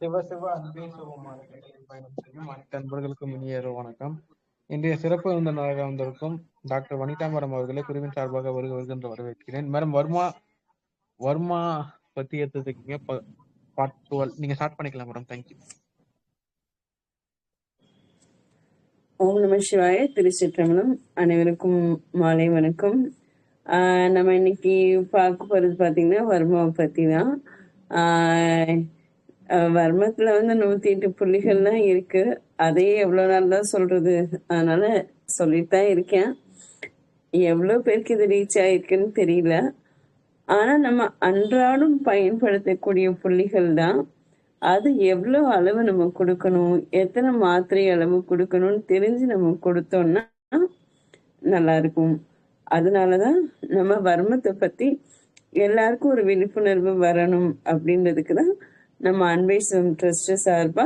சிவ சிவ அன்பே சிவமான பயணம் செய்யும் அனைத்து இனிய வணக்கம். இன்றைய சிறப்பு விருந்தினராக வந்திருக்கும் டாக்டர் வனிதா மேடம் அவர்களை குருவின் சார்பாக வருக வருகின்ற வரவேற்கிறேன். மேடம் வர்மா வர்மா பத்தி எடுத்துருக்கீங்க பார்ட் டுவெல் நீங்க ஸ்டார்ட் பண்ணிக்கலாம் மேடம். தேங்க்யூ ஓம் நம சிவாய திருச்சிற்றம்பலம். அனைவருக்கும் மாலை வணக்கம். நம்ம இன்னைக்கு பார்க்க போறது பாத்தீங்கன்னா வர்மாவை பத்தி தான் ஆஹ் வர்மத்துல வந்து நூத்தி எட்டு புள்ளிகள் தான் இருக்கு. அதையே எவ்வளவு நாள் தான் சொல்றது? அதனால சொல்லிட்டு தான் இருக்கேன். எவ்வளவு பேருக்கு இது ரீச் ஆயிருக்குன்னு தெரியல. ஆனா நம்ம அன்றாடம் பயன்படுத்தக்கூடிய புள்ளிகள் தான். அது எவ்வளோ அளவு நம்ம கொடுக்கணும்? எத்தனை மாத்திரை அளவு கொடுக்கணும்னு தெரிஞ்சு நம்ம கொடுத்தோம்னா நல்லா இருக்கும். அதனாலதான் நம்ம வர்மத்தை பத்தி எல்லாருக்கும் ஒரு விழிப்புணர்வு வரணும் அப்படின்றதுக்கு தான் நம்ம அன்பேசம் ட்ரஸ்ட் சார்பா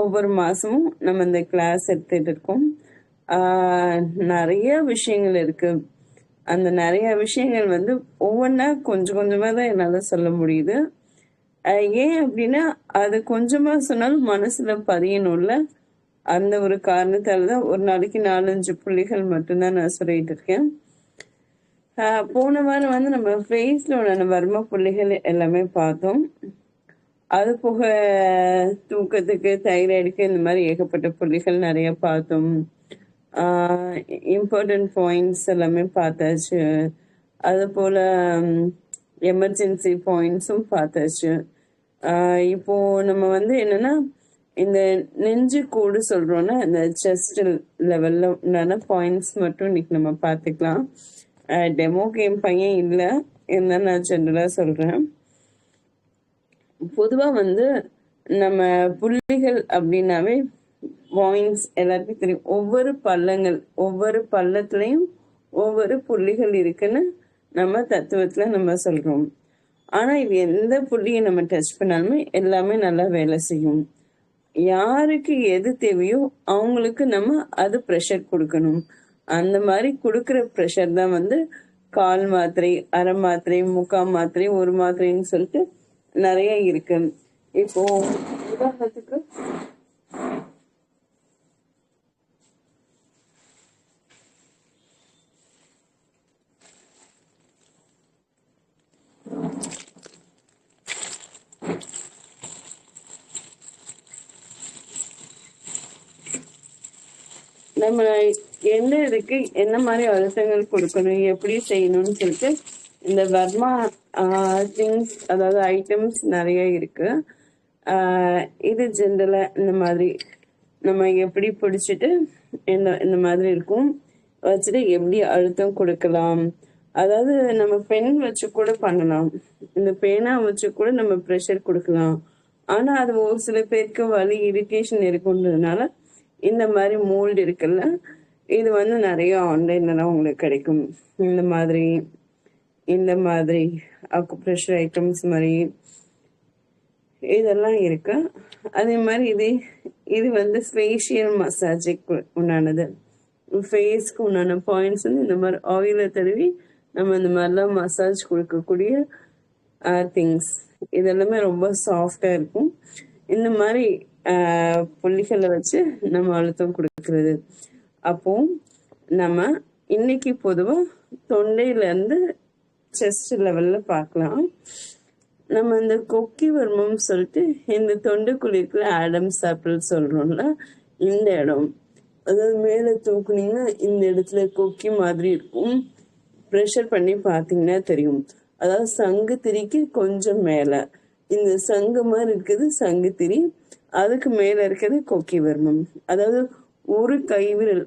ஒவ்வொரு மாசமும் நம்ம இந்த கிளாஸ் எடுத்துட்டு இருக்கோம். நிறைய விஷயங்கள் இருக்கு. அந்த நிறைய விஷயங்கள் வந்து ஒவ்வொன்றா கொஞ்சம் கொஞ்சமாக தான் என்னால் சொல்ல முடியுது. ஏன் அப்படின்னா அது கொஞ்சமாக சொன்னாலும் மனசில் பதியணும்ல. அந்த ஒரு காரணத்தால் தான் ஒரு நாளைக்கு நாலஞ்சு புள்ளிகள் மட்டும்தான் நான் சொல்லிட்டு இருக்கேன். போன வாரம் வந்து நம்ம ஃபேஸில் உள்ள வர்ம புள்ளிகள் எல்லாமே பார்த்தோம். அது போக தூக்கத்துக்கு தைராய்டுக்கு இந்த மாதிரி ஏகப்பட்ட புள்ளிகள் நிறைய பார்த்தோம். இம்பார்ட்டன்ட் பாயிண்ட்ஸ் எல்லாமே பார்த்தாச்சு. அது போல எமர்ஜென்சி பாயிண்ட்ஸும் பார்த்தாச்சு. இப்போ நம்ம வந்து என்னன்னா இந்த நெஞ்சு கூடு சொல்றோம்னா இந்த செஸ்ட் லெவல்ல உண்டான பாயிண்ட்ஸ் மட்டும் இன்னைக்கு நம்ம பார்த்துக்கலாம். டெமோ கேம் பையன் இல்லை இருந்தாலும் நான் ஜென்ரலா சொல்றேன். பொதுவா வந்து நம்ம புள்ளிகள் அப்படின்னாவே பாயிண்ட்ஸ் எல்லாருக்கும் தெரியும். ஒவ்வொரு பள்ளங்கள் ஒவ்வொரு பள்ளத்துலயும் ஒவ்வொரு புள்ளிகள் இருக்குன்னு நம்ம தத்துவத்துல நம்ம சொல்றோம். ஆனா இது எந்த புள்ளியை நம்ம டச் பண்ணாலுமே எல்லாமே நல்லா வேலை செய்யும். யாருக்கு எது தேவையோ அவங்களுக்கு நம்ம அது ப்ரெஷர் கொடுக்கணும். அந்த மாதிரி கொடுக்குற ப்ரெஷர் தான் வந்து கால் மாத்திரை அரை மாத்திரை முக்கால் மாத்திரை ஒரு மாத்திரைன்னு சொல்லிட்டு நிறைய இருக்கு. இப்போ உதாரணத்துக்கு நம்ம எந்த இதுக்கு என்ன மாதிரி அழுத்தங்கள் கொடுக்கணும் எப்படி செய்யணும்னு சொல்லிட்டு இந்த வர்மா திங்ஸ் அதாவது ஐட்டம்ஸ் நிறைய இருக்கு. இது ஜென்ரலாக இந்த மாதிரி நம்ம எப்படி பிடிச்சிட்டு இந்த இந்த மாதிரி இருக்கும். வச்சுட்டு எப்படி அழுத்தம் கொடுக்கலாம். அதாவது நம்ம பென் வச்சு கூட பண்ணலாம். இந்த பேனா வச்சு கூட நம்ம ப்ரெஷர் கொடுக்கலாம். ஆனால் அது ஒரு சில பேருக்கு வலி இரிட்டேஷன் இருக்குன்றதுனால இந்த மாதிரி மோல்டு இருக்குல்ல இது வந்து நிறைய ஆன்லைன்ல உங்களுக்கு கிடைக்கும். இந்த மாதிரி இந்த மாதிரி. அக்குப்ரெஷர் ஐட்டம்ஸ் மாதிரி இதெல்லாம் இருக்கு. அதே மாதிரி இது இது வந்து ஃபேஷியல் மசாஜுக்கு உண்டானது. ஃபேஸ்க்கு உண்டான பாயிண்ட்ஸ் வந்து இந்த மாதிரி ஆயிலை தடவி நம்ம இந்த மாதிரிலாம் மசாஜ் கொடுக்கக்கூடிய திங்ஸ் இதெல்லாமே ரொம்ப சாஃப்டாக இருக்கும். இந்த மாதிரி ஆஹ் புள்ளிகளை வச்சு நம்ம அழுத்தம் கொடுக்கறது. அப்போ நம்ம இன்னைக்கு பொதுவாக தொண்டையில இருந்து செஸ்ட் லெவல்ல பார்க்கலாம் நம்ம இந்த கொக்கி வர்மம் சொல்லிட்டு இந்த தொண்டைக்குள்ள இருக்கிற ஆடம் சாப்பிள் சொல்றோம்ல இந்த இடம். அதாவது மேல தூக்குனீங்கன்னா இந்த இடத்துல கொக்கி மாதிரி இருக்கும். ப்ரெஷர் பண்ணி பார்த்தீங்கன்னா தெரியும். அதாவது சங்கு திரிக்கு கொஞ்சம் மேல. இந்த சங்கு மாதிரி இருக்குது சங்கு திரி. அதுக்கு மேல இருக்கிறது கொக்கி வர்மம். அதாவது ஒரு கை விரல்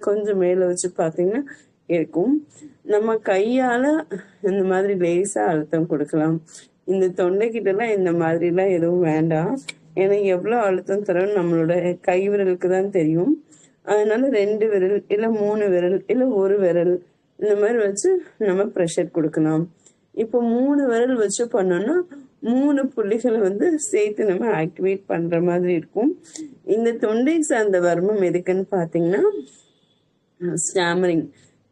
கொஞ்சம் மேல வச்சு பார்த்தீங்கன்னா இருக்கும். நம்ம கையால இந்த மாதிரி லேசா அழுத்தம் கொடுக்கலாம். இந்த தொண்டை கிட்ட எல்லாம் இந்த மாதிரி எல்லாம் எதுவும் வேண்டாம். ஏன்னா எவ்வளவு அழுத்தம் தரும் நம்மளோட கை விரலுக்கு தான் தெரியும். அதனால ரெண்டு விரல் இல்ல மூணு விரல் இல்ல ஒரு விரல் இந்த மாதிரி வச்சு நம்ம ப்ரெஷர் கொடுக்கலாம். இப்போ மூணு விரல் வச்சு பண்ணோம்னா மூணு புள்ளிகளை வந்து சேர்த்து நம்ம ஆக்டிவேட் பண்ற மாதிரி இருக்கும். இந்த தொண்டை சார்ந்த வர்மம் எதுக்குன்னு பாத்தீங்கன்னா ஸ்டாமரிங்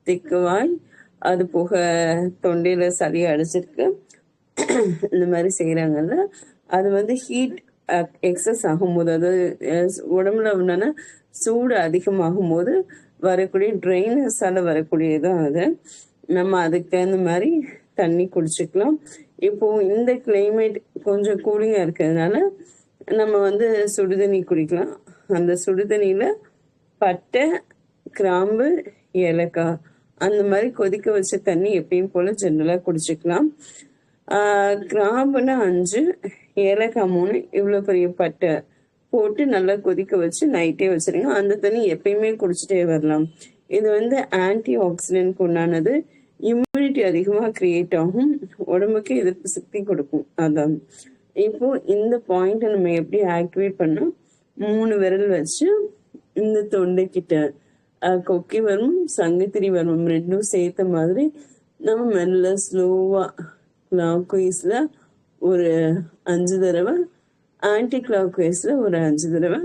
திக்குவாய் அது போக தொண்டையில சளி அடைச்சிருக்கு. இந்த மாதிரி செய்யறாங்கல்ல அது வந்து ஹீட் எக்ஸஸ் ஆகும்போது அதாவது உடம்புல என்னன்னா சூடு அதிகமாகும் போது வரக்கூடிய ட்ரைனஸால வரக்கூடியதான் அது. நம்ம அதுக்கு தகுந்த மாதிரி தண்ணி குடிச்சுக்கலாம். இப்போ இந்த கிளைமேட் கொஞ்சம் கூலிங்கா இருக்கிறதுனால நம்ம வந்து சுடுதண்ணி குடிக்கலாம். அந்த சுடுதண்ணியில பட்டை கிராம்பு ஏலக்காய் அந்த மாதிரி கொதிக்க வச்ச தண்ணி எப்பயும் போல ஜென்ரலா குடிச்சுக்கலாம். ஆஹ் அஞ்சு ஏலக்காய் மூணு இவ்வளோ பெரிய பட்டை போட்டு நல்லா கொதிக்க வச்சு நைட்டே வச்சிருங்க. அந்த தண்ணி எப்பயுமே குடிச்சிட்டே வரலாம். இது வந்து ஆன்டி ஆக்சிடென்ட் உண்டானது. இம்யூனிட்டி அதிகமாக கிரியேட் ஆகும். உடம்புக்கு எதிர்ப்பு சக்தி கொடுக்கும். அதான். இப்போ இந்த பாயிண்ட் நம்ம எப்படி ஆக்டிவேட் பண்ணோம் மூணு விரல் வச்சு இந்த தொண்டைக்கிட்ட கொக்கி வரும் சங்கத்திரி வரும் ரெண்டும் சேர்த்த மாதிரி நம்ம மெல்ல ஸ்லோவா கிளாக் வைஸ்ல ஒரு அஞ்சு தடவை ஆன்டி கிளாக் வைஸ்ல ஒரு அஞ்சு தடவை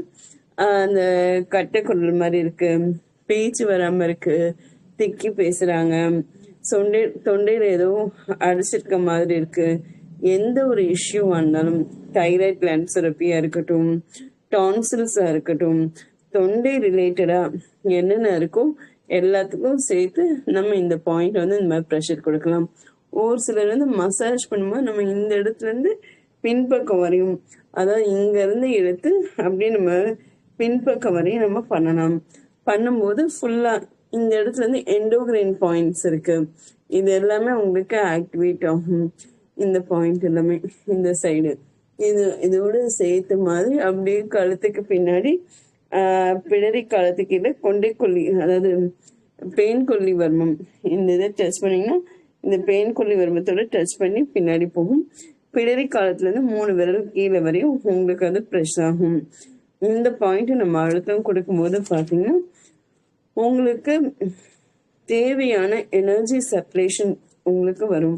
அந்த கட்டை குரல் மாதிரி இருக்கு பேச்சு வராம இருக்கு திக்கி பேசுறாங்க தொண்டை தொண்டையில ஏதோ அடிச்சிருக்க மாதிரி இருக்கு எந்த ஒரு இஷ்யூவா இருந்தாலும் தைராய்ட் கிளாண்ட் இருக்கட்டும் டான்சில்ஸா இருக்கட்டும் தொண்டை ரிலேட்டடா என்னென்ன இருக்கோ எல்லாத்துக்கும் சேர்த்து நம்ம இந்த பாயிண்ட் வந்து இந்த மாதிரி ப்ரெஷர் கொடுக்கலாம். ஒரு சிலர் வந்து மசாஜ் பண்ணும்போது நம்ம இந்த இடத்துல இருந்து பின்பக்கம் வரையும் அதாவது இங்க இருந்து எடுத்து அப்படியே நம்ம பின்பக்கம் வரையும் நம்ம பண்ணலாம். பண்ணும்போது ஃபுல்லா இந்த இடத்துல இருந்து எண்டோகிரைன் பாயிண்ட்ஸ் இருக்கு. இது எல்லாமே உங்களுக்கு ஆக்டிவேட் ஆகும். இந்த பாயிண்ட் எல்லாமே இந்த சைடு இது இதோட சேர்த்த மாதிரி அப்படியே கழுத்துக்கு பின்னாடி பிடரி காலத்து கீழே கொண்டை கொல்லி அதாவது பெயின் கொல்லி வர்மம். இந்த இதை டச் பண்ணீங்கன்னா இந்த பெயின் கொல்லி வர்மத்தோட டச் பண்ணி பின்னாடி போகும். பிடரி காலத்துல இருந்து மூணு விரல் கீழே வரையும் உங்களுக்கு வந்து ப்ரெஷ் ஆகும். இந்த பாயிண்ட் நம்ம அழுத்தம் கொடுக்கும்போது பாத்தீங்கன்னா உங்களுக்கு தேவையான எனர்ஜி சர்க்குலேஷன் உங்களுக்கு வரும்.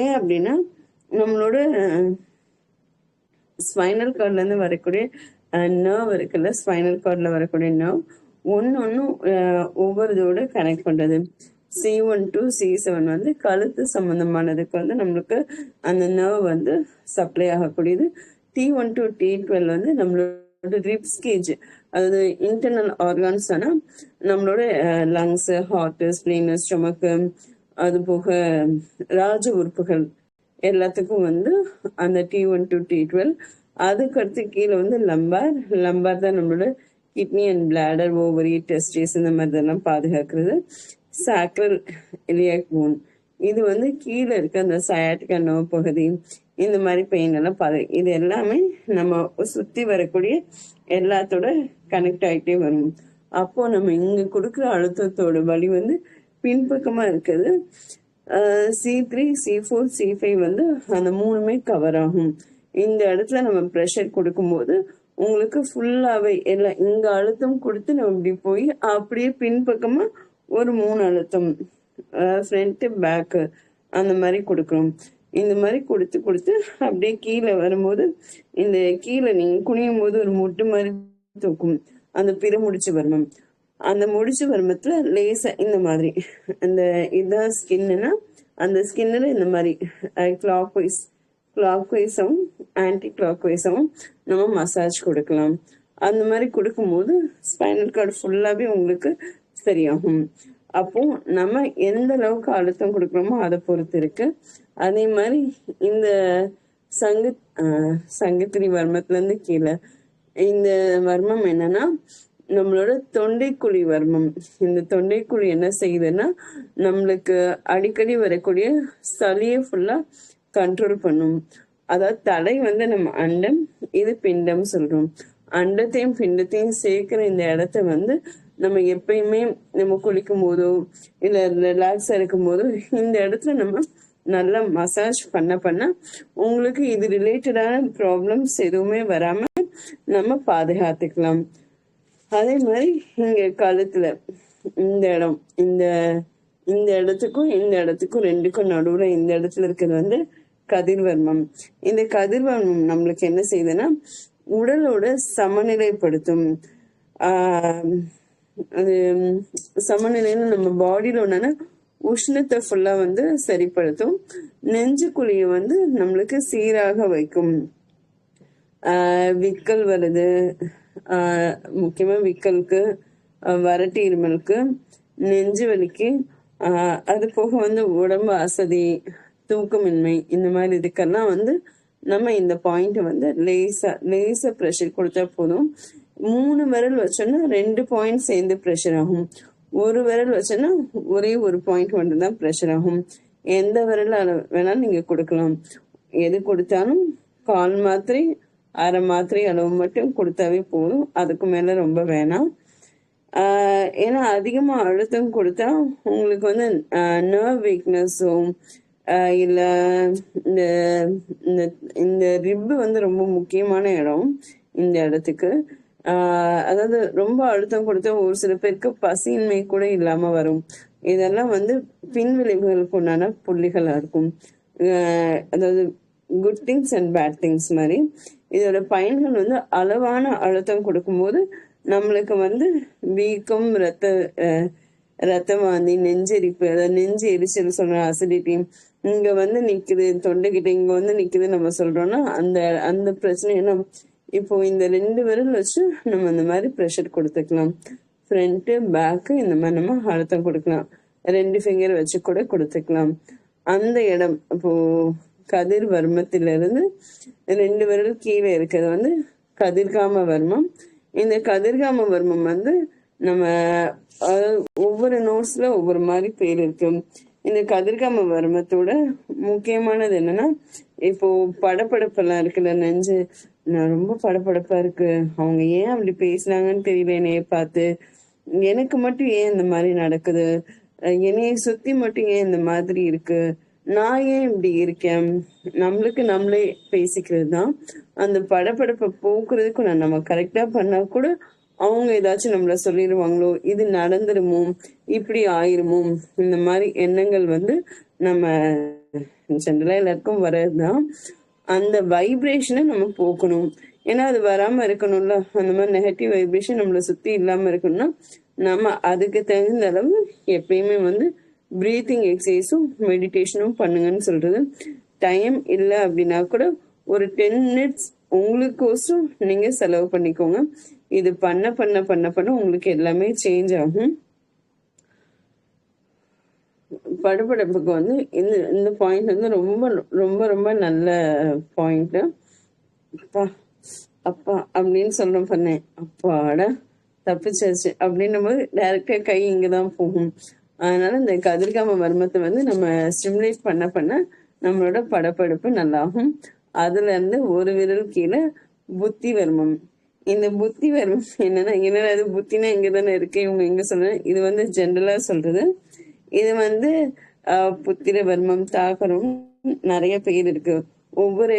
ஏன் அப்படின்னா நம்மளோட ஸ்பைனல் கார்ட்ல இருந்து வரக்கூடிய நர்வ் இருக்குல்ல ஸ்பைனல் கார்டில் வரக்கூடிய நர்வ் ஒன்று ஒன்றும் ஒவ்வொரு இதோட கனெக்ட் பண்ணுறது C one to C seven வந்து கழுத்து சம்மந்தமானதுக்கு வந்து நம்மளுக்கு அந்த நர்வ் வந்து supply ஆகக்கூடியது. T one to T twelve வந்து நம்மளோட ரிப்ஸ் கேஜ் அதாவது இன்டர்னல் ஆர்கான்ஸ் ஆனால் நம்மளோட லங்ஸு ஹார்ட்டு ஸ்பிளீன் ஸ்டொமக்கு அது போக ராஜ உறுப்புகள் எல்லாத்துக்கும் வந்து அந்த T one to T twelve அதுக்கு அடுத்து கீழே வந்து லம்பார் லம்பார் தான் நம்மளோட kidney and bladder ovary testis இந்த மாதிரி இதெல்லாம் பாதுகாக்கிறது. சாக்ரல் இலியாக் போன் இது வந்து கீழே இருக்க அந்த சயாட்டிக்கா நோ பகுதி இந்த மாதிரி பெயின் எல்லாம் பாது இது எல்லாமே நம்ம சுத்தி வரக்கூடிய எல்லாத்தோட கனெக்ட் ஆகிட்டே வரும். அப்போ நம்ம இங்க கொடுக்குற அழுத்தத்தோட வழி வந்து பின்பக்கமா இருக்குது. C three C four C five வந்து அந்த மூணுமே கவர் ஆகும். இந்த இடத்துல நம்ம ப்ரெஷர் கொடுக்கும்போது உங்களுக்கு ஃபுல்லாவே எல்லாம் இங்க அழுத்தம் கொடுத்து நம்ம இப்படி போய் அப்படியே பின்பக்கமா ஒரு மூணு அழுத்தம் ஃப்ரண்ட்டு பேக்கு அந்த மாதிரி கொடுக்குறோம் இந்த மாதிரி கொடுத்து கொடுத்து அப்படியே கீழே வரும்போது இந்த கீழே நீங்க குனியும் போது ஒரு முட்டு மாதிரி தூக்கும். அந்த பிற முடிச்சு வர்மம் அந்த முடிச்சு வர்மத்துல லேசா இந்த மாதிரி அந்த இதான் ஸ்கின்னுனா அந்த ஸ்கின்னுல இந்த மாதிரி கிளாக் வைஸ் கிளாக் வைஸும் ஆன்டி கிளாக் வைஸும் நம்ம மசாஜ் கொடுக்கலாம். அந்த மாதிரி கொடுக்கும்போது ஸ்பைனல் கார்டு ஃபுல்லாவே உங்களுக்கு சரியாகும். அப்போ நம்ம எந்த அளவுக்கு அழுத்தம் கொடுக்குறோமோ அதை பொறுத்து இருக்கு. அதே மாதிரி இந்த சங்கு ஆஹ் சங்கத்திரி வர்மத்துல இருந்து கீழே இந்த வர்மம் என்னன்னா நம்மளோட தொண்டைக்குழி வர்மம். இந்த தொண்டைக்குழி என்ன செய்யுதுன்னா நம்மளுக்கு அடிக்கடி வரக்கூடிய சளியை ஃபுல்லா கண்ட்ரோல் பண்ணும். அதாவது தலை வந்து நம்ம அண்டம் இது பிண்டம் சொல்றோம். அண்டத்தையும் பிண்டத்தையும் சேர்க்கிற இந்த இடத்த வந்து நம்ம எப்பயுமே நம்ம குளிக்கும் போதோ இல்ல ரிலாக்ஸா இருக்கும் போதோ இந்த இடத்துல நம்ம நல்லா மசாஜ் பண்ண பண்ண உங்களுக்கு இது ரிலேட்டடான ப்ராப்ளம்ஸ் எதுவுமே வராம நம்ம பாதுகாத்துக்கலாம். அதே மாதிரி இங்க கழுத்துல இந்த இடம் இந்த இந்த இடத்துக்கும் இந்த இடத்துக்கும் ரெண்டுக்கும் நடுவுல இந்த இடத்துல இருக்கிறது வந்து கதிர்வர்மம். இந்த கதிர்வர்மம் நம்மளுக்கு என்ன செய்யுதுன்னா உடலோட சமநிலைப்படுத்தும். ஆஹ் அது சமநிலைன்னு நம்ம பாடியில ஒன்னா உஷ்ணத்தை ஃபுல்லா வந்து சரிப்படுத்தும். நெஞ்சு குழியை வந்து நம்மளுக்கு சீராக வைக்கும். ஆஹ் விக்கல் வருது. ஆஹ் முக்கியமா விக்கலுக்கு ஆஹ் இருமலுக்கு நெஞ்சு வலிக்கு. ஆஹ் அது போக வந்து உடம்பு அசதி. தூக்கமின்மை இந்த மாதிரி இதுக்கெல்லாம் வந்து நம்ம இந்த பாயிண்ட் வந்து லேசா லேசா ப்ரெஷர் கொடுத்தா போதும். மூணு விரல் வச்சோன்னா ரெண்டு பாயிண்ட் சேர்ந்து ப்ரெஷர் ஆகும். ஒரு விரல் வச்சோன்னா ஒரே ஒரு பாயிண்ட் மட்டும் தான் ப்ரெஷர் ஆகும். எந்த விரல் அளவு வேணாலும் நீங்க கொடுக்கலாம். எது கொடுத்தாலும் கால் மாத்திரை அரை மாத்திரை அளவு மட்டும் கொடுத்தாவே போதும். அதுக்கு மேல ரொம்ப வேணாம். ஆஹ் ஏன்னா அதிகமா அழுத்தம் கொடுத்தா உங்களுக்கு வந்து நர்வ் வீக்னஸும் இல்ல இந்த இந்த இந்த ரிப்பு வந்து ரொம்ப முக்கியமான இடம் இந்த இடத்துக்கு. ஆஹ் அதாவது ரொம்ப அழுத்தம் கொடுத்தா ஒரு சில பேருக்கு பசியின்மை கூட இல்லாம வரும். இதெல்லாம் வந்து பின் விளைவுகளுக்கு உண்டான புள்ளிகளா இருக்கும். அதாவது good things and bad things மாதிரி. இதோட பயன்கள் வந்து அளவான அழுத்தம் கொடுக்கும்போது நம்மளுக்கு வந்து வீக்கம் ரத்த அஹ், நெஞ்செரிப்பு அதாவது நெஞ்சு எரிச்சல் சொல்ற அசிடிட்டி இங்க வந்து நிக்குது தொண்டைக்கிட்ட இங்க வந்து நிக்குது நம்ம சொல்றோம்னா அந்த அந்த பிரச்சனை நம்ம இப்போ இந்த ரெண்டு விரல் வச்சு நம்ம இந்த மாதிரி ப்ரெஷர் கொடுத்துக்கலாம். ஃப்ரண்ட்டு பேக்கு இந்த மாதிரி நம்ம அழுத்தம் கொடுக்கலாம். ரெண்டு ஃபிங்கர் வச்சு கூட கொடுத்துக்கலாம். அந்த இடம் இப்போ கதிர் வர்மத்திலிருந்து ரெண்டு விரல் கீழே இருக்கிறது வந்து கதிர்காம வர்மம். இந்த கதிர்காம வர்மம் வந்து நம்ம ஒவ்வொரு நோட்ஸ்ல ஒவ்வொரு மாதிரி பேர் இருக்கு. இந்த கதிர்காம வர்மத்தோட முக்கியமானது என்னன்னா இப்போ படப்படப்பெல்லாம் இருக்குல்ல நெஞ்சு. நான் ரொம்ப படபடப்பா இருக்கு. அவங்க ஏன் அப்படி பேசுனாங்கன்னு தெரியல என்னைய பார்த்து. எனக்கு மட்டும் ஏன் இந்த மாதிரி நடக்குது? என்னைய சுத்தி மட்டும் ஏன் இந்த மாதிரி இருக்கு? நான் ஏன் இப்படி இருக்கேன்? நம்மளுக்கு நம்மளே பேசிக்கிறது தான் அந்த படப்படப்பை போக்குறதுக்கு நான் நம்ம கரெக்டா பண்ணா கூட அவங்க ஏதாச்சும் நம்மள சொல்லிடுவாங்களோ இது நடந்துருமோ இப்படி ஆயிருமோ இந்த மாதிரி எண்ணங்கள் வந்து நம்ம ஜென்ரலா எல்லாருக்கும் வர்றதுதான் அந்த வைப்ரேஷனை நம்ம போக்கணும். ஏன்னா அது வராம இருக்கணும்ல. அந்த மாதிரி நெகட்டிவ் வைப்ரேஷன் நம்மளை சுத்தி இல்லாம இருக்கணும்னா நம்ம அதுக்கு தகுந்த அளவு எப்பயுமே வந்து பிரீத்திங் எக்ஸசைஸும் மெடிடேஷனும் பண்ணுங்கன்னு சொல்றது. டைம் இல்லை அப்படின்னா கூட ஒரு டென் மினிட்ஸ் உங்களுக்கோசம் நீங்க செலவு பண்ணிக்கோங்க. இது பண்ண பண்ண பண்ண பண்ண உங்களுக்கு எல்லாமே சேஞ்ச் ஆகும். படபடப்புக்கு வந்து இந்த இந்த பாயிண்ட் வந்து ரொம்ப ரொம்ப ரொம்ப நல்ல பாயிண்ட் அப்பா அப்பா அப்படின்னு சொல்ல பண்ணேன். அப்பாட தப்பிச்சாச்சு அப்படின்னும் போது டைரக்டா கை இங்கதான் போகும். அதனால இந்த கதிர்காம வர்மத்தை வந்து நம்ம ஸ்டிமுலேட் பண்ண பண்ண நம்மளோட படப்படப்பு நல்லாகும். அதுல இருந்து ஒரு விரல் கீழே புத்தி வர்மம் இந்த புத்தி வரும். என்னன்னா என்னடா அது புத்தினா இங்க தானே இருக்கு? இவங்க எங்க சொல்றேன் இது வந்து ஜென்ரலா சொல்றது. இது வந்து ஆஹ், புத்திர வர்மம் தாகரம் நிறைய பேர் இருக்கு. ஒவ்வொரு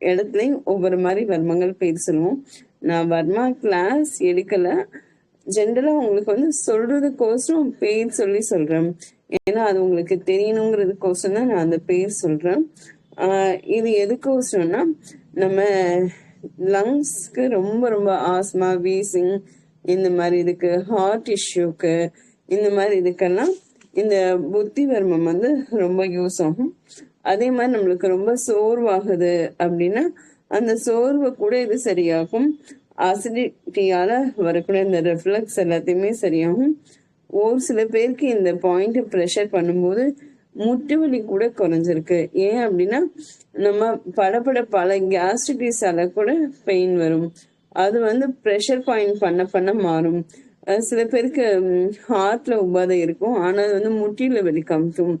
இடத்துலயும் ஒவ்வொரு மாதிரி வர்மங்கள் பெயர் சொல்லுவோம். நான் வர்மா கிளாஸ் எடுக்கல. ஜென்ரலா உங்களுக்கு வந்து சொல்றதுக்கோசரம் பெயர் சொல்லி சொல்றேன். ஏன்னா அது உங்களுக்கு தெரியணுங்கிறதுக்கோசரம் தான் நான் அந்த பெயர் சொல்றேன். ஆஹ் இது எதுக்கோசரம்னா நம்ம லங்ஸ்க்கு ரொம்ப ரொம்ப ஆஸ்மா வீசிங் இந்த மாதிரி இதுக்கு ஹார்ட் இஷ்யூக்கு இந்த மாதிரி இதுக்கெல்லாம் இந்த புத்தி வர்மம் வந்து ரொம்ப யூஸ் ஆகும். அதே மாதிரி நம்மளுக்கு ரொம்ப சோர்வாகுது அப்படின்னா அந்த சோர்வை கூட இது சரியாகும். அசிடிட்டியால வரக்கூடிய இந்த ரெஃப்ளக்ஸ் எல்லாத்தையுமே சரியாகும். ஒரு சில பேருக்கு இந்த பாயிண்ட் ப்ரெஷர் பண்ணும்போது முட்டு வலி கூட குறைஞ்சிருக்கு. ஏன் அப்படின்னா நம்ம படப்பட பல கேஸ்ட்ரிட்டிஸால கூட பெயின் வரும். அது வந்து ப்ரெஷர் பாயிண்ட் பண்ண பண்ண மாறும். சில பேருக்கு ஹார்ட்ல உபாதை இருக்கும். ஆனா அது வந்து முட்டியில வலி காமிக்கும்.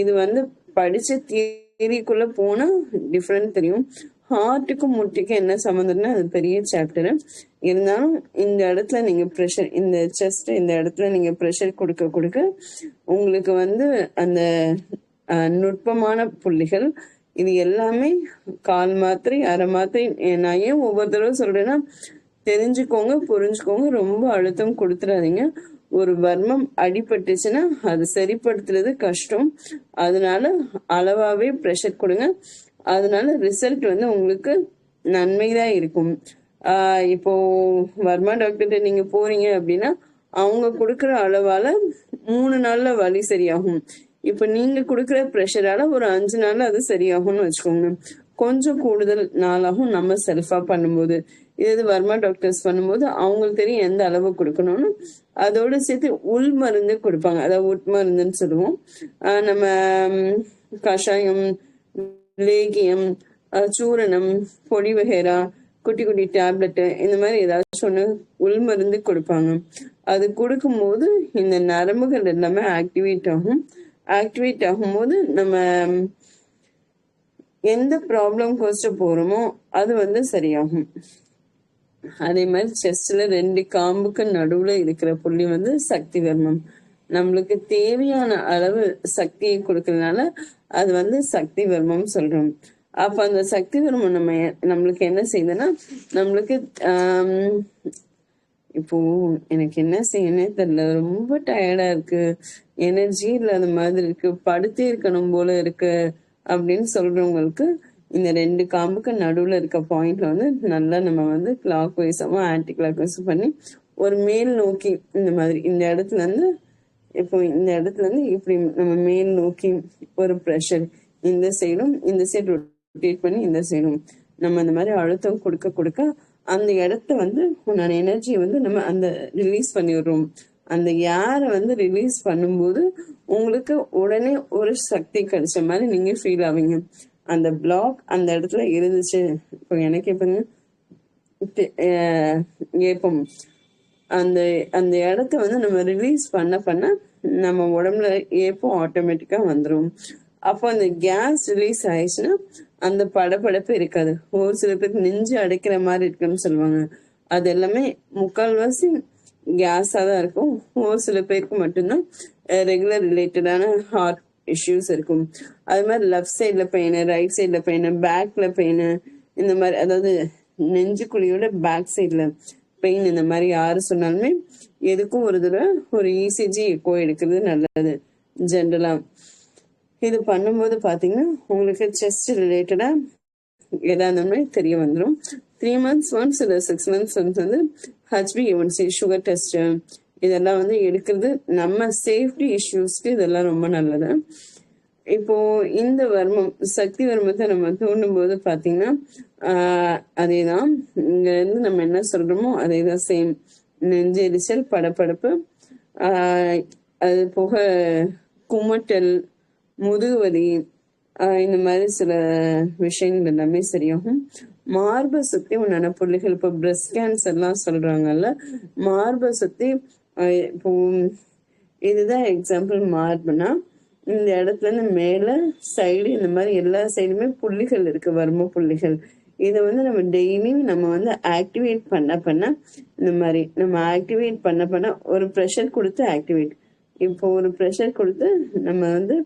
இது வந்து படிச்ச தியரிக்குள்ள போனா டிஃப்ரெண்ட் தெரியும். ஹார்ட்டுக்கும் முட்டிக்கும் என்ன சம்மந்தம்னா அது பெரிய சாப்டர் இருந்தாலும் இந்த இடத்துல நீங்க ப்ரெஷர் இந்த செஸ்ட் இந்த இடத்துல நீங்க ப்ரெஷர் கொடுக்க கொடுக்க உங்களுக்கு வந்து அந்த நுட்பமான புள்ளிகள் இது எல்லாமே கால் மாத்திரை அரை மாத்திரை நான் ஏன் ஒவ்வொரு தடவை சொல்றேன்னா தெரிஞ்சுக்கோங்க புரிஞ்சுக்கோங்க ரொம்ப அழுத்தம் கொடுத்துறாதீங்க. ஒரு வர்மம் அடிபட்டுச்சுன்னா அது சரிப்படுத்துறது கஷ்டம். அதனால அளவாவே ப்ரெஷர் கொடுங்க. அதனால ரிசல்ட் வந்து உங்களுக்கு நன்மைதான் இருக்கும். இப்போ வர்மா டாக்டர்கிட்ட நீங்க போறீங்க அப்படின்னா அவங்க கொடுக்குற அளவால மூணு நாள்ல வலி சரியாகும். இப்ப நீங்க கொடுக்குற ப்ரெஷரால ஒரு அஞ்சு நாள்ல அது சரியாகும்னு வச்சுக்கோங்க. கொஞ்சம் கூடுதல் நாளாகும் நம்ம செல்ஃபா பண்ணும்போது. இது வர்மா டாக்டர்ஸ் பண்ணும்போது அவங்களுக்கு தெரியும் எந்த அளவு கொடுக்கணும்னு. அதோட சேர்த்து உள் மருந்து கொடுப்பாங்க. அதாவது உட் மருந்துன்னு சொல்லுவோம். நம்ம கஷாயம் லேகியம் சூரணம் பொடி வகைரா குட்டி குட்டி டேப்லெட்டு இந்த மாதிரி ஏதாச்சும் ஒன்று உள் மருந்து கொடுப்பாங்க. அது கொடுக்கும்போது இந்த நரம்புகள் எல்லாமே ஆக்டிவேட் ஆகும். ஆக்டிவேட் ஆகும்போது நம்ம எந்த ப்ராப்ளம் கோஸ்ட்டு போறோமோ அது வந்து சரியாகும். அதே மாதிரி செஸ்ட்ல ரெண்டு காம்புக்கு நடுவுல இருக்கிற புள்ளி வந்து சக்தி வர்மம் நம்மளுக்கு தேவையான அளவு சக்தியை கொடுக்கறதுனால அது வந்து சக்தி வர்மம் சொல்றோம். அப்ப அந்த சக்தி வர்மம் நம்ம நம்மளுக்கு என்ன செய்யுதுன்னா நம்மளுக்கு இப்போ எனக்கு என்ன செய்யணும்னே தெரியல. ரொம்ப டயர்டா இருக்கு. எனர்ஜி இல்லாத மாதிரி இருக்கு. படுத்தே இருக்கணும் போல இருக்கு அப்படின்னு சொல்றவங்களுக்கு இந்த ரெண்டு காம்புக்கு நடுவுல இருக்க பாயிண்ட்ல வந்து நல்லா நம்ம வந்து கிளாக் வைஸாவும் ஆன்டி கிளாக் வைஸும் பண்ணி ஒரு மேல் நோக்கி இந்த மாதிரி இந்த இடத்துல இருந்து இப்போ இந்த இடத்துல இருந்து இப்படி நம்ம மேல் நோக்கி ஒரு ப்ரெஷர் இந்த சைடும் இந்த சைடு ரொட்டேட் பண்ணி இந்த செய்யணும். நம்ம அந்த மாதிரி அழுத்தம் கொடுக்க கொடுக்க அந்த இடத்த வந்து உண்டான எனர்ஜியை வந்து நம்ம அந்த ரிலீஸ் பண்ணிடுறோம். அந்த ஏரை வந்து ரிலீஸ் பண்ணும்போது உங்களுக்கு உடனே ஒரு சக்தி கிடைச்ச மாதிரி நீங்க ஃபீல் ஆவீங்க. அந்த பிளாக் அந்த இடத்துல இருந்துச்சு. இப்போ எனக்கு எப்பங்க ஏப்பம். அஹ் அந்த அந்த இடத்த வந்து நம்ம ரிலீஸ் பண்ண பண்ண நம்ம உடம்புல ஏப்பம் ஆட்டோமேட்டிக்கா வந்துரும். அப்போ அந்த கேஸ் ரிலீஸ் ஆயிடுச்சுன்னா அந்த படப்படப்பு இருக்காது. ஒரு சில பேருக்கு நெஞ்சு அடைக்கிற மாதிரி இருக்குன்னு சொல்லுவாங்க. அது எல்லாமே முக்கால்வாசி கேஸா தான் இருக்கும். ஒரு சில பேருக்கு மட்டும்தான் ரெகுலர் ரிலேட்டடான ஹார்ட் இஷ்யூஸ் இருக்கும். அது மாதிரி லெஃப்ட் சைட்ல பெயின் ரைட் சைட்ல பெயின் பேக்ல பெயின் இந்த மாதிரி அதாவது நெஞ்சுக்குழியோட பேக் சைட்ல பெயின் இந்த மாதிரி யாரு சொன்னாலுமே எதுக்கும் ஒரு தடவை ஒரு இசிஜி எக்கோ எடுக்கிறது நல்லது ஜென்ரலா இது பண்ணும்போது பார்த்தீங்கன்னா உங்களுக்கு செஸ்ட் ரிலேட்டடாக எதா இருந்தாலுமே தெரிய வந்துடும் த்ரீ மந்த்ஸ் ஒன்ஸ் இல்லை சிக்ஸ் மந்த்ஸ் ஒன்ஸ் வந்து H B one C sugar test இதெல்லாம் வந்து எடுக்கிறது நம்ம சேஃப்டி இஷ்யூஸ்க்கு இதெல்லாம் ரொம்ப நல்லது. இப்போ இந்த வர்மம் சக்தி வர்மத்தை நம்ம தூண்டும் போது பார்த்தீங்கன்னா அதே தான் இங்கேருந்து நம்ம என்ன சொல்கிறோமோ அதே தான் சேம் நெஞ்செரிச்சல் படபடப்பு அது போக குமட்டல் முதுகுவலி ஆஹ் இந்த மாதிரி சில விஷயங்கள் எல்லாமே சரியாகும். மார்பை சுத்தி உண்டான புள்ளிகள் இப்போ பிரஸ்ட் கேன்சர்லாம் சொல்றாங்கல்ல மார்பை சுத்தி இப்போ இதுதான் எக்ஸாம்பிள் மார்புனா இந்த இடத்துல இருந்து மேல சைடு இந்த மாதிரி எல்லா சைடுமே புள்ளிகள் இருக்கு வர்ம புள்ளிகள். இதை வந்து நம்ம டெய்லியும் நம்ம வந்து ஆக்டிவேட் பண்ண பண்ண இந்த மாதிரி நம்ம ஆக்டிவேட் பண்ண பண்ண ஒரு ப்ரெஷர் கொடுத்து ஆக்டிவேட் இப்போ ஒரு ப்ரெஷர் கொடுத்து நம்ம வந்து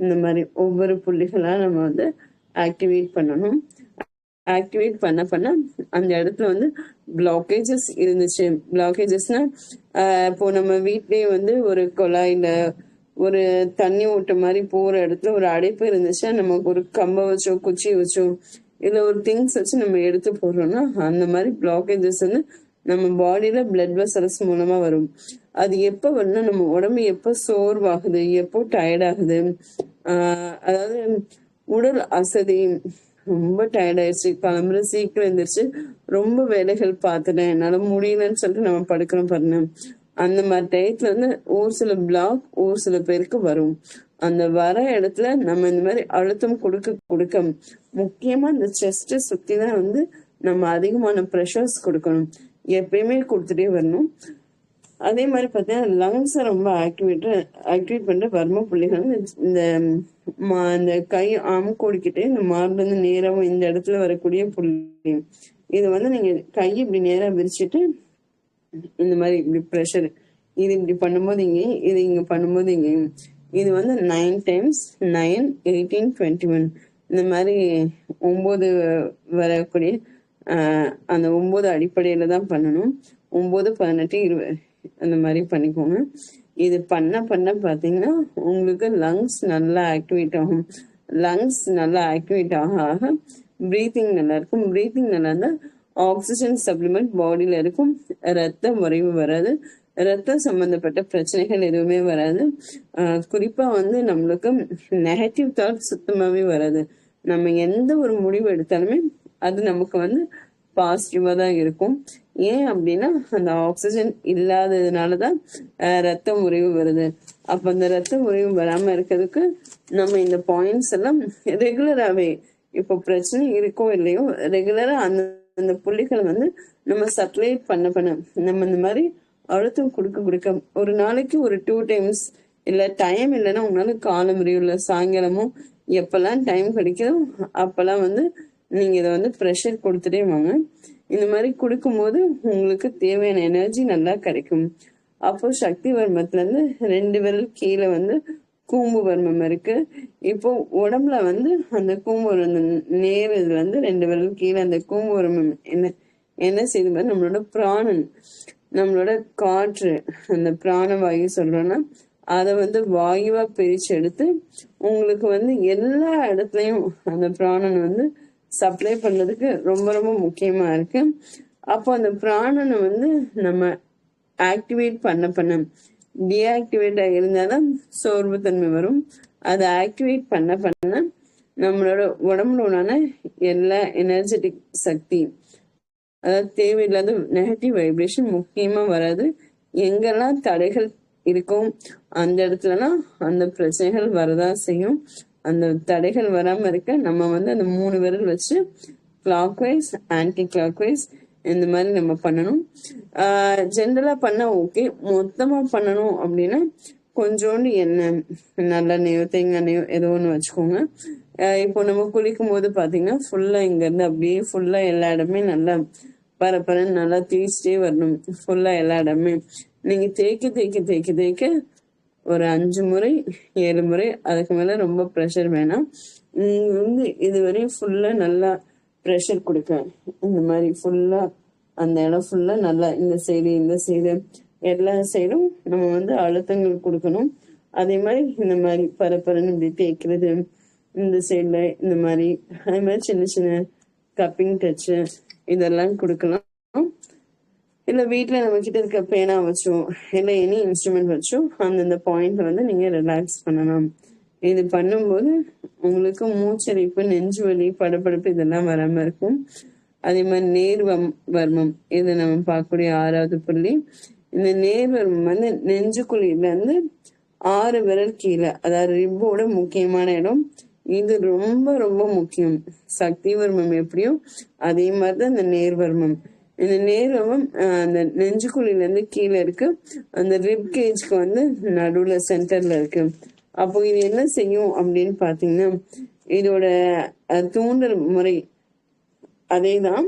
இந்த மாதிரி ஒவ்வொரு புள்ளிகளா நம்ம வந்து ஆக்டிவேட் பண்ணணும். ஆக்டிவேட் பண்ண பண்ண அந்த இடத்துல வந்து பிளாக்கேஜஸ் இருந்துச்சு. பிளாக்கேஜஸ்னா இப்போ நம்ம வீட்லயே வந்து ஒரு குழாயில ஒரு தண்ணி ஓட்ட மாதிரி போற இடத்துல ஒரு அடைப்பு இருந்துச்சுன்னா நமக்கு ஒரு கம்பை வச்சோ குச்சி வச்சோ இல்ல ஒரு திங்ஸ் வச்சு நம்ம எடுத்து போடுறோம்னா அந்த மாதிரி பிளாக்கேஜஸ் வந்து நம்ம பாடியில பிளட் வெசல்ஸ் மூலமா வரும். அது எப்ப வரணும் நம்ம உடம்பு எப்ப சோர்வாகுது எப்போ டயர்ட் ஆகுது அதாவது உடல் அசதி ரொம்ப டயர்ட் ஆயிடுச்சு. கிளம்புற சீக்கிரம் எழுந்திரிச்சு ரொம்ப வேலைகள் பார்த்துட்டேன். என்னால முடியலன்னு சொல்லிட்டு நம்ம படுக்கிறோம் பாருங்க. அந்த மாதிரி டயத்துல வந்து ஒரு சில பிளாக் ஒரு சில பேருக்கு வரும். அந்த வர இடத்துல நம்ம இந்த மாதிரி அழுத்தம் கொடுக்க கொடுக்க முக்கியமா இந்த செஸ்ட சுத்தி தான் வந்து நம்ம அதிகமான ப்ரெஷர்ஸ் கொடுக்கணும். எப்பயுமே கொடுத்துட்டே வரணும். அதே மாதிரி பார்த்தீங்கன்னா லங்ஸை ரொம்ப ஆக்டிவேட் ஆக்டிவேட் பண்ணுற வர்ம புள்ளிகள் இந்த மா- இந்த கை ஆமக்கோடிக்கிட்டே இந்த மார்பு வந்து இந்த இடத்துல வரக்கூடிய புள்ளி. இது வந்து நீங்கள் கை இப்படி நேராக விரிச்சிட்டு இந்த மாதிரி இப்படி ப்ரெஷர் இது இப்படி பண்ணும்போது இங்கே இது இங்கே பண்ணும்போது இங்கே. இது வந்து nine times nine eighteen twenty one இந்த மாதிரி ஒம்பது வரக்கூடிய அந்த ஒம்பது அடிப்படையில் தான் பண்ணணும். ஒம்பது பதினெட்டு இருபது. அந்த மாதிரி பண்ணிக்கோங்க. இது பண்ண பண்ண பார்த்தீங்கன்னா உங்களுக்கு லங்ஸ் நல்லா ஆக்டிவேட் ஆகும். லங்ஸ் நல்லா ஆக்டிவேட் ஆக ஆக ப்ரீத்திங் நல்லா இருக்கும். ப்ரீத்திங் நல்லா இருந்தால் ஆக்சிஜன் சப்ளிமெண்ட் பாடியில இருக்கும். ரத்த முறைவு வராது. ரத்த சம்பந்தப்பட்ட பிரச்சனைகள் எதுவுமே வராது. ஆஹ் குறிப்பா வந்து நம்மளுக்கு நெகட்டிவ் தாட் சுத்தமாவே வராது. நம்ம எந்த ஒரு முடிவு எடுத்தாலுமே அது நமக்கு வந்து பாசிட்டிவாக தான் இருக்கும். ஏன் அப்படின்னா அந்த ஆக்சிஜன் இல்லாததுனால தான் ரத்த முறிவு வருது. அப்ப அந்த ரத்த முறிவு வராம இருக்கிறதுக்கு நம்ம இந்த பாயிண்ட்ஸ் எல்லாம் ரெகுலராகவே இப்போ பிரச்சனை இருக்கோ இல்லையோ ரெகுலரா அந்த அந்த புள்ளிகளை வந்து நம்ம சப்ளைட் பண்ண பண்ண நம்ம இந்த மாதிரி அழுத்தம் கொடுக்க கொடுக்க ஒரு நாளைக்கு ஒரு டூ டைம்ஸ் இல்ல டைம் இல்லைன்னா உங்களால காலம் முடியும் சாயங்காலமும் எப்பெல்லாம் டைம் கிடைக்குதோ அப்பெல்லாம் வந்து நீங்க இதை வந்து ப்ரெஷர் கொடுத்துட்டே வாங்க. இந்த மாதிரி கொடுக்கும்போது உங்களுக்கு தேவையான எனர்ஜி நல்லா கிடைக்கும். அப்போ சக்தி வர்மத்துல இருந்து ரெண்டு விரல் கீழே வந்து கூம்பு வர்மம் இருக்கு. இப்போ உடம்புல வந்து அந்த கூம்பு நேர் இதுல வந்து ரெண்டு விரல் கீழே அந்த கூம்பு வர்மம் என்ன என்ன செய்யுது நம்மளோட பிராணன் நம்மளோட காற்று அந்த பிராண வாயு சொல்றோம்னா அதை வந்து வாயுவா பிரிச்சு எடுத்து உங்களுக்கு வந்து எல்லா இடத்துலயும் அந்த பிராணன் வந்து சப்ளை பண்ணதுக்கு ரொம்ப ரொம்ப முக்கியமா இருக்கு. அப்போ அந்த பிராணனை வந்து நம்ம ஆக்டிவேட் பண்ண பண்ண டீஆக்டிவேட் இருந்தாதான் சோர்வுத்தன்மை வரும். அதை ஆக்டிவேட் பண்ண பண்ண நம்மளோட உடம்புல உண்டான எல்லா எனர்ஜெட்டிக் சக்தி அதாவது தேவையில்லாத நெகட்டிவ் வைப்ரேஷன் முக்கியமா வராது. எங்கெல்லாம் தடைகள் இருக்கும் அந்த இடத்துலலாம் அந்த பிரச்சனைகள் வரதான் செய்யும். அந்த தடைகள் வராம இருக்க நம்ம வந்து அந்த மூணு விரல் வச்சு clockwise anticlockwise இந்த மாதிரி நம்ம பண்ணணும். ஜென்ரலா பண்ணா ஓகே மொத்தமா பண்ணணும் அப்படின்னா கொஞ்சோண்டு எண்ணெய் நல்லெண்ணெயோ தேங்காய் ஏதோ ஒன்று வச்சுக்கோங்க. இப்போ நம்ம குளிக்கும் போது பாத்தீங்கன்னா ஃபுல்லா இங்க இருந்து அப்படியே ஃபுல்லா எல்லா இடமே நல்லா பரப்பரன்னு நல்லா தேய்ச்சிட்டே வரணும். ஃபுல்லா எல்லா இடமே. நீங்க தேய்க்க தேய்க்க தேய்க்க தேய்க்க ஒரு அஞ்சு முறை ஏழு முறை அதுக்கு மேல ரொம்ப ப்ரெஷர் வேணாம். நீங்க வந்து இதுவரையும் ஃபுல்லா நல்லா ப்ரெஷர் கொடுக்க இந்த மாதிரி ஃபுல்லா அந்த இடம் ஃபுல்லா நல்லா இந்த சைடு இந்த சைடு எல்லா சைடும் நம்ம வந்து அழுத்தங்கள் கொடுக்கணும். அதே மாதிரி இந்த மாதிரி பரப்பரன்னு இப்படி தேய்க்கிறது இந்த சைடுல இந்த மாதிரி அதே மாதிரி சின்ன சின்ன கப்பிங் டச்சு இதெல்லாம் கொடுக்கலாம். இல்ல வீட்டுல நம்ம கிட்ட இருக்க பேனா வச்சோ இல்ல எனி இன்ஸ்ட்ருமெண்ட் வச்சோம் அந்தந்த பாயிண்ட்ல வந்து நீங்க ரிலாக்ஸ் பண்ணலாம். இது பண்ணும்போது உங்களுக்கு மூச்சரிப்பு நெஞ்சு வலி படப்படப்பு இதெல்லாம் வராம இருக்கும். அதே மாதிரி நேர்வம் வர்மம் இதை நம்ம பார்க்கக்கூடிய ஆறாவது புள்ளி. இந்த நேர்வர்மம் வந்து நெஞ்சுக்குழியில இருந்து ஆறு விரல் கீழே அதாவது ரிப்போட முக்கியமான இடம். இது ரொம்ப ரொம்ப முக்கியம். சக்தி வர்மம் எப்படியோ அதே மாதிரிதான் இந்த நேர்வர்மம் இந்த நேரமும் அந்த நெஞ்சுக்குழியில இருந்து கீழே இருக்கு. அந்த ரிப் கேஜ்க்கு வந்து நடுவுல சென்டர்ல இருக்கு. அப்போ இது என்ன செய்யும் அப்படின்னு பாத்தீங்கன்னா இதோட தூண்டல் முறை அதேதான்.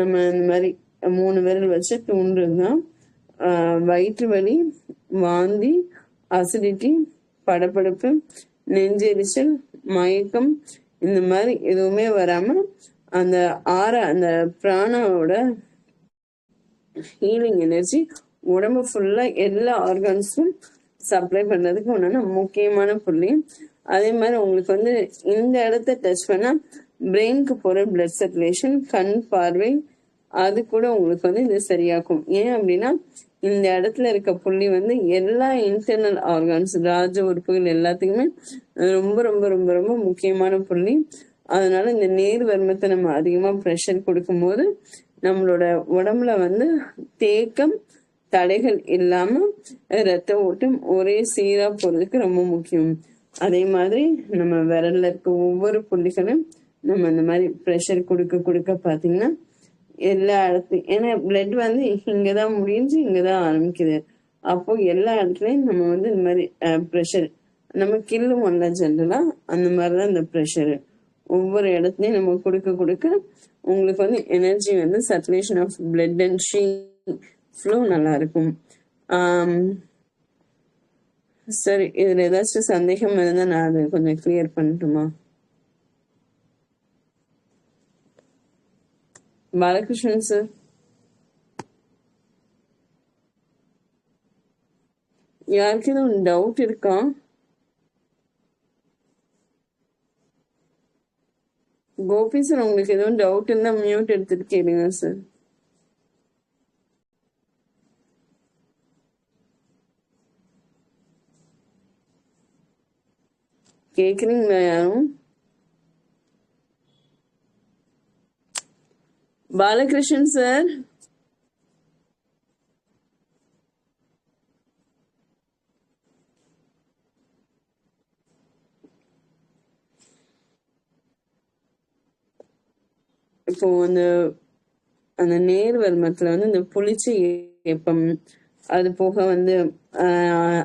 நம்ம இந்த மாதிரி மூணு விரல் வச்சு தூண்டுறது தான் வயிற்று வலி வாந்தி அசிடிட்டி படபடப்பு நெஞ்செரிச்சல் மயக்கம் இந்த மாதிரி எதுவுமே வராம அந்த ஆற அந்த பிராணாவோட ஹீலிங் எனர்ஜி உடம்பு ஃபுல்லா எல்லா ஆர்கன்ஸும் சப்ளை பண்றதுக்கு ஒன்று முக்கியமான புள்ளி. அதே மாதிரி உங்களுக்கு வந்து இந்த இடத்த டச் பண்ணா பிரெயினுக்கு போற பிளட் சர்க்குலேஷன் கண் பார்வை அது கூட உங்களுக்கு வந்து இது சரியாக்கும் ஏன் அப்படின்னா இந்த இடத்துல இருக்க புள்ளி வந்து எல்லா இன்டர்னல் ஆர்கான்ஸ் ராஜ உறுப்புகள் எல்லாத்துக்குமே ரொம்ப ரொம்ப ரொம்ப ரொம்ப முக்கியமான புள்ளி. அதனால இந்த நேர் வர்மத்தை நம்ம அதிகமா ப்ரெஷர் கொடுக்கும்போது நம்மளோட உடம்புல வந்து தேக்கம் தடைகள் இல்லாம ரத்த ஓட்டம் ஒரே சீரா போறதுக்கு ரொம்ப முக்கியம். அதே மாதிரி நம்ம விரல்ல இருக்க ஒவ்வொரு புள்ளிகளும் நம்ம இந்த மாதிரி ப்ரெஷர் கொடுக்க கொடுக்க பாத்தீங்கன்னா எல்லா இடத்துலையும் ஏன்னா பிளட் வந்து இங்கதான் முடிஞ்சு இங்கதான் ஆரம்பிக்குது. அப்போ எல்லா இடத்துலயும் நம்ம வந்து இந்த மாதிரி ப்ரெஷர் நம்ம கில்லுவோம்ல ஜென்ரலா அந்த மாதிரிதான் இந்த ப்ரெஷரு ஒவ்வொரு இடத்துலயும் நம்ம கொடுக்க கொடுக்க உங்களுக்கு வந்து எனர்ஜி வந்து circulation of blood and chi flow நல்லா இருக்கும். சரி இதுல ஏதாச்சும் சந்தேகம் இருந்தா நான் அதை கொஞ்சம் கிளியர் பண்ணட்டுமா? பாலகிருஷ்ணன் சார் யாருக்கு எதுவும் டவுட் இருக்கா? கோபி சார் உங்களுக்கு எதுவும் டவுட் இருந்தா மியூட் எடுத்துட்டு கேளுங்க சார் கேக்குறீங்களா யாரும்? பாலகிருஷ்ணன் சார் இப்போ அந்த அந்த நேர் வர்மத்துல வந்து இந்த புளிச்ச ஏப்பம் அது போக வந்து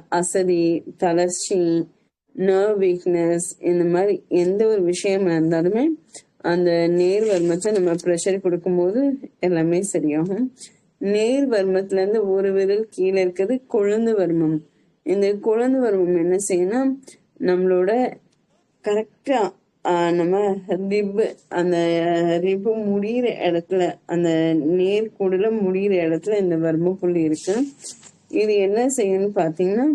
அசதி தளர்ச்சி நர்வ் வீக்னஸ் இந்த மாதிரி எந்த ஒரு விஷயமா இருந்தாலுமே அந்த நேர் வர்மத்தை நம்ம ப்ரெஷர் கொடுக்கும்போது எல்லாமே சரியாகும். நேர் வர்மத்துல இருந்து ஒரு விரல் கீழே இருக்கிறது கொழுந்து வர்மம். இந்த கொழுந்து வர்மம் என்ன செய்யணும்னா நம்மளோட கரெக்டா நம்ம ரிப்பு அந்த ரிப்பு முடியிற இடத்துல அந்த நேர்கூடல முடியிற இடத்துல இந்த வர்ம புள்ளி இருக்கு. இது என்ன செய்யணும்னு பார்த்தீங்கன்னா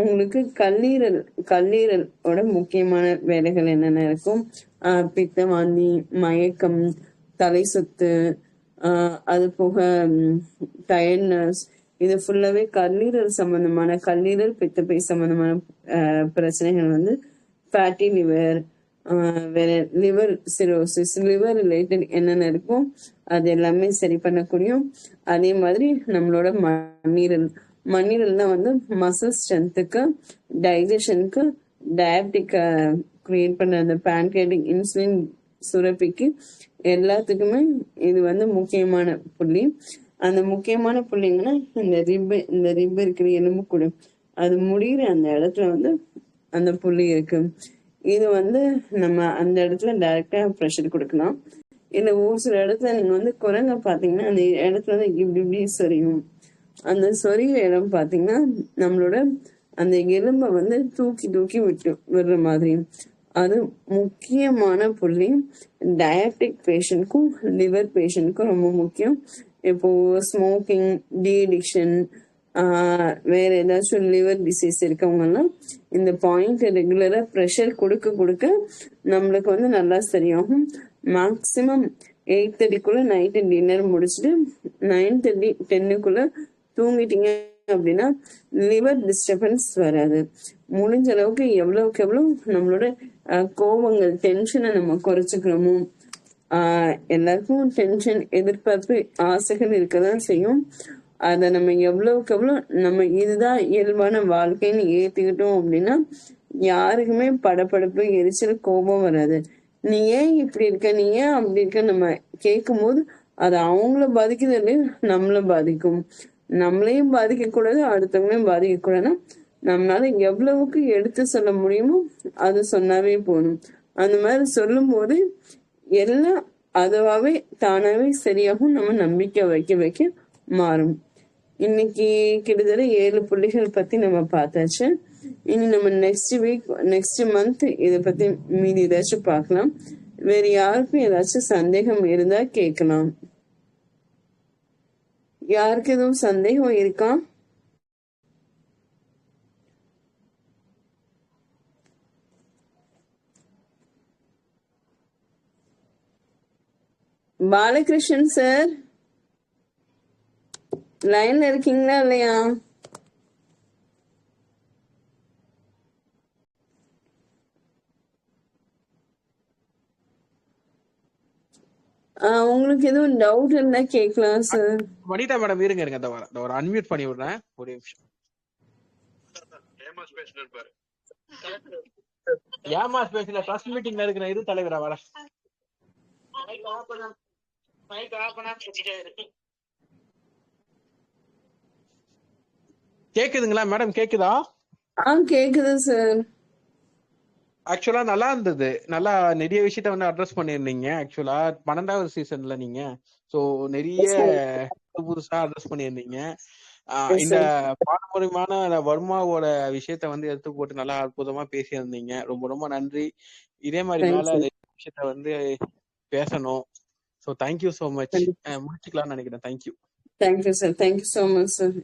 உங்களுக்கு கல்லீரல் கல்லீரலோட முக்கியமான வேலைகள் என்னென்ன இருக்கும்? பித்தவாந்தி மயக்கம் தலை சொத்து அது போக டயர்ட்னஸ் இது ஃபுல்லாவே கல்லீரல் சம்பந்தமான கல்லீரல் பித்தப்பை சம்பந்தமான பிரச்சனைகள் வந்து fatty liver liver cirrhosis liver related என்னென்ன இருக்கும் அது எல்லாமே சரி பண்ணக்கூடியும். அதே மாதிரி நம்மளோட மண்ணீரல் மண்ணீரல் தான் வந்து மசில் ஸ்ட்ரென்த்துக்கு டைஜஷனுக்கு டயபெட்டிக்கை கிரியேட் பண்ண அந்த பேன்கேட்டிக் இன்சுலின் சுரப்பிக்கு எல்லாத்துக்குமே இது வந்து முக்கியமான புள்ளி. அந்த முக்கியமான புள்ளிங்கன்னா இந்த ரிப்பு இந்த ரிப்பு இருக்கிற எலும்பு கூட அது முடிகிற அந்த இடத்துல வந்து அந்த புள்ளி இருக்கு. இது வந்து நம்ம அந்த இடத்துல டைரக்டா ப்ரெஷர் கொடுக்கலாம். இல்லை ஒரு சில இடத்துல நீங்க வந்து குரங்க பாத்தீங்கன்னா அந்த இடத்துல வந்து இப்படி இப்படி சொரியும். அந்த சொரிகிற இடம் பாத்தீங்கன்னா நம்மளோட அந்த எலும்பை வந்து தூக்கி தூக்கி விட்டு விடுற மாதிரி. அது முக்கியமான புள்ளி. டயபெட்டிக் பேஷண்ட்க்கும் லிவர் பேஷண்ட்க்கும் ரொம்ப முக்கியம். இப்போ ஸ்மோக்கிங் டீடிக்ஷன் வேற ஏதாச்சும் லிவர் டிசீஸ் இருக்கவங்கலாம் இந்த பாயிண்ட் ரெகுலரா ப்ரெஷர் கொடுக்க கொடுக்க நம்மளுக்கு வந்து நல்லா சரியாகும். மேக்சிமம் எயிட் தேர்ட்டிக்குள்ள நைட்டு டின்னர் முடிச்சுட்டு நைன் தேர்ட்டி டென்னுக்குள்ள தூங்கிட்டீங்க அப்படின்னா லிவர் டிஸ்டர்பன்ஸ் வராது. முடிஞ்ச அளவுக்கு எவ்வளவுக்கு எவ்வளவு நம்மளோட கோபங்கள் டென்ஷனை நம்ம குறைச்சிக்கிறோமோ ஆஹ் எல்லாருக்கும் டென்ஷன் எதிர்பார்ப்பு ஆசைகள் இருக்கதான் செய்யும். அதை நம்ம எவ்வளவுக்கு எவ்வளவு நம்ம இதுதான் இயல்பான வாழ்க்கைன்னு ஏத்துக்கிட்டோம் அப்படின்னா யாருக்குமே படபடப்பு எரிச்சல் கோபம் வராது. நீ ஏன் இப்படி இருக்க? நீ ஏன் அப்படி இருக்க? நம்ம கேட்கும் போது அது அவங்கள பாதிக்குது இல்லையா? நம்மள பாதிக்கும். நம்மளையும் பாதிக்க கூடாது அடுத்தவங்களையும் பாதிக்க கூடாதுன்னா நம்மளால எவ்வளவுக்கு எடுத்து சொல்ல முடியுமோ அது சொன்னாவே போதும். அந்த மாதிரி சொல்லும் போது எல்லாம் அதுவாவே தானாவே சரியாகவும் நம்ம நம்பிக்கை வைக்க வைக்க மாறும். இன்னைக்கு கிட்டத்தட்ட ஏழு புள்ளிகள் பத்தி நம்ம பார்த்தாச்சு. இனி நம்ம நெக்ஸ்ட் வீக் நெக்ஸ்ட் மந்த் இத பத்தி மீதி ஏதாச்சும் பார்க்கலாம். வேற யாருக்கும் ஏதாச்சும் சந்தேகம் இருந்தா கேட்கலாம். யாருக்கு எதுவும் சந்தேகம் இருக்கா? பாலகிருஷ்ணன் சார்? லைன்ல இருக்கீங்களா இல்லையா? ஆஹ் உங்களுக்கு எதுவும் டவுட் இருந்தா கேட்கலாம் சார் வனிதா மேடம் இருங்க இருங்க. இந்த ஒரு அன்மியூட் பண்ணி விடுறேன். ஒரு நிமிஷம். ஏமா ஸ்பேஸ்ல ட்ரஸ்ட் மீட்டிங்ல இருக்கிற இரு தலைவரா வர கேக்குதுங்களா? மேடம் கேக்குதா? ஆ கேக்குது சார். ஆக்சுவலா நல்லா இருந்தது. நல்லா நிறைய விஷயத்த வந்து அட்ரஸ் பண்ணிருந்தீங்க ஆக்சுவலா. பன்னெண்டாவது சீசன்ல நீங்க. சோ நிறைய புது புதுசா அட்ரஸ் Yes, இந்த பாரம்பரியமான வர்மாவோட விஷயத்த வந்து எடுத்து போட்டு நல்லா அற்புதமா பேசியிருந்தீங்க. ரொம்ப ரொம்ப நன்றி. இதே மாதிரி மேல விஷயத்த வந்து பேசணும். ஸோ தேங்க்யூ ஸோ மச் கண்டிப்பா. முடிச்சுக்கலாம்னு நினைக்கிறேன். Thank you thank you sir thank you so much sir